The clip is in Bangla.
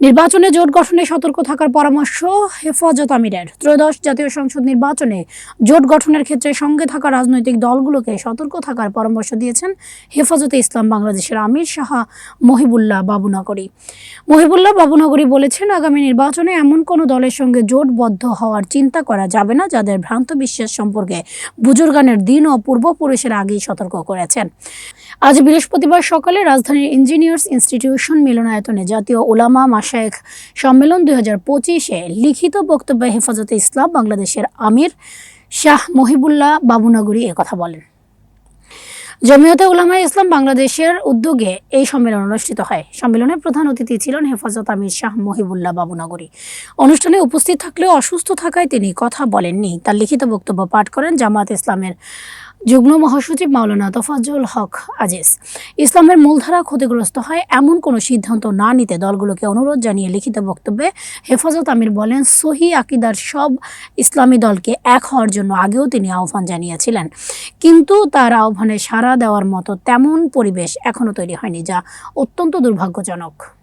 নির্বাচনে জোট গঠনে সতর্ক থাকার পরামর্শ হেফাজত আমিরের। ত্রয়োদশ জাতীয় সংসদ নির্বাচনে জোট গঠনের ক্ষেত্রে সঙ্গে থাকা রাজনৈতিক দলগুলোকে সতর্ক থাকার পরামর্শ দিয়েছেন হেফাজতে ইসলাম বাংলাদেশের আমির শাহ মহিবুল্লাহ বাবুনগরী। মহিবুল্লাহ বাবুনগরী বলেছেন, আগামী নির্বাচনে এমন কোনো দলের সঙ্গে জোটবদ্ধ হওয়ার চিন্তা করা যাবে না, যাদের ভ্রান্ত বিশ্বাস সম্পর্কে বুজুর্গানের দিন ও পূর্বপুরুষের আগেই সতর্ক করেছেন। আজ বৃহস্পতিবার সকালে রাজধানীর ইঞ্জিনিয়ার্স ইনস্টিটিউশন মিলনায়তনে জাতীয় ওলামা মাশায়েখ সম্মেলন দুই হাজার পঁচিশে লিখিত বক্তব্যে হেফাজতে ইসলাম বাংলাদেশের আমির শাহ মহিবুল্লাহ বাবুনগরী একথা বলেন। জমিয়তে উলামা ইসলাম বাংলাদেশের উদ্যোগে এই সম্মেলন অনুষ্ঠিত হয়। সম্মেলনে প্রধান অতিথি ছিলেন হেফাজত আমির শাহ মহিবুল্লাহ বাবুনগরী। অনুষ্ঠানে উপস্থিত থাকলেও অসুস্থ থাকায় তিনি কথা বলেননি। তার লিখিত বক্তব্য পাঠ করেন জামাত ইসলামের যুগ্ম মহাসচিব মাওলানা তোফাজ্জল হক আজিজ। ইসলামের মূলধারা ক্ষতিগ্রস্ত হয় এমন কোনো সিদ্ধান্ত না নিতে দলগুলোকে অনুরোধ জানিয়ে লিখিত বক্তব্যে হেফাজত আমির বলেন, সহি আকিদার সব ইসলামী দলকে এক হওয়ার জন্য আগেও তিনি আহ্বান জানিয়েছিলেন। কিন্তু তার আহ্বানে সাড়া দেওয়ার মতো তেমন পরিবেশ এখনও তৈরি হয়নি, যা অত্যন্ত দুর্ভাগ্যজনক।